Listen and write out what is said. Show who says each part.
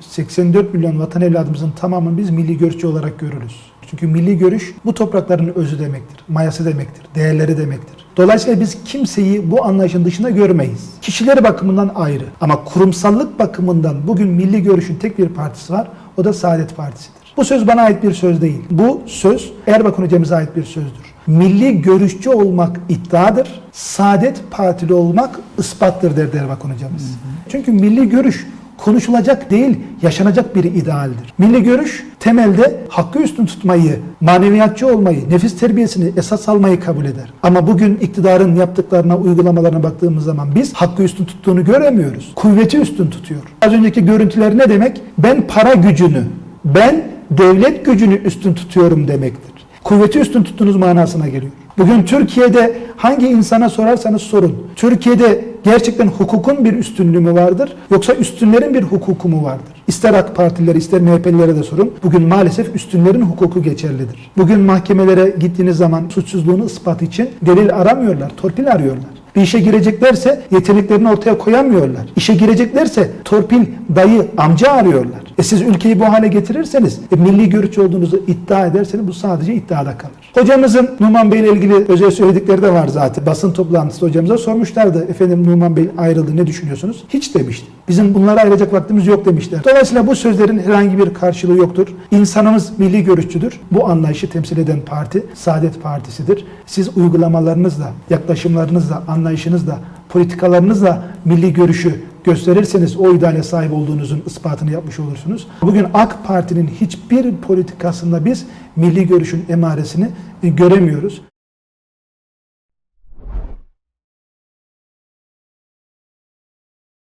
Speaker 1: 84 milyon vatan evladımızın tamamını biz milli görüşçü olarak görürüz. Çünkü milli görüş bu toprakların özü demektir, mayası demektir, değerleri demektir. Dolayısıyla biz kimseyi bu anlayışın dışında görmeyiz. Kişileri bakımından ayrı ama kurumsallık bakımından bugün milli görüşün tek bir partisi var. O da Saadet Partisi'dir. Bu söz bana ait bir söz değil. Bu söz Erbakan hocamıza ait bir sözdür. Milli görüşçü olmak iddiadır. Saadet Partili olmak ispattır der Erbakan hocamız. Çünkü milli görüş konuşulacak değil, yaşanacak bir idealdir. Milli görüş temelde hakkı üstün tutmayı, maneviyatçı olmayı, nefis terbiyesini esas almayı kabul eder. Ama bugün iktidarın yaptıklarına, uygulamalarına baktığımız zaman biz hakkı üstün tuttuğunu göremiyoruz. Kuvveti üstün tutuyor. Az önceki görüntüler ne demek? Ben para gücünü, ben devlet gücünü üstün tutuyorum demektir. Kuvveti üstün tuttuğunuz manasına geliyor. Bugün Türkiye'de hangi insana sorarsanız sorun. Türkiye'de gerçekten hukukun bir üstünlüğü mü vardır yoksa üstünlerin bir hukuku mu vardır? İster AK Partililere ister MHP'lilere de sorun. Bugün maalesef üstünlerin hukuku geçerlidir. Bugün mahkemelere gittiğiniz zaman suçsuzluğunu ispat için delil aramıyorlar, torpil arıyorlar. Bir işe gireceklerse yeteneklerini ortaya koyamıyorlar. İşe gireceklerse torpil, dayı, amca arıyorlar. E siz ülkeyi bu hale getirirseniz, e, milli görüş olduğunuzu iddia ederseniz bu sadece iddiada kalır. Hocamızın Numan Bey ile ilgili özel söyledikleri de var zaten. Basın toplantısında hocamıza sormuşlardı. Efendim Numan Bey ayrıldı ne düşünüyorsunuz? Hiç demişti. Bizim bunlara ayıracak vaktimiz yok demişler. Dolayısıyla bu sözlerin herhangi bir karşılığı yoktur. İnsanımız milli görüşçüdür. Bu anlayışı temsil eden parti Saadet Partisi'dir. Siz uygulamalarınızla, yaklaşımlarınızla, anlayışınızla, politikalarınızla milli görüşü gösterirseniz o ideale sahip olduğunuzun ispatını yapmış olursunuz. Bugün AK Parti'nin hiçbir politikasında biz milli görüşün emaresini e, göremiyoruz.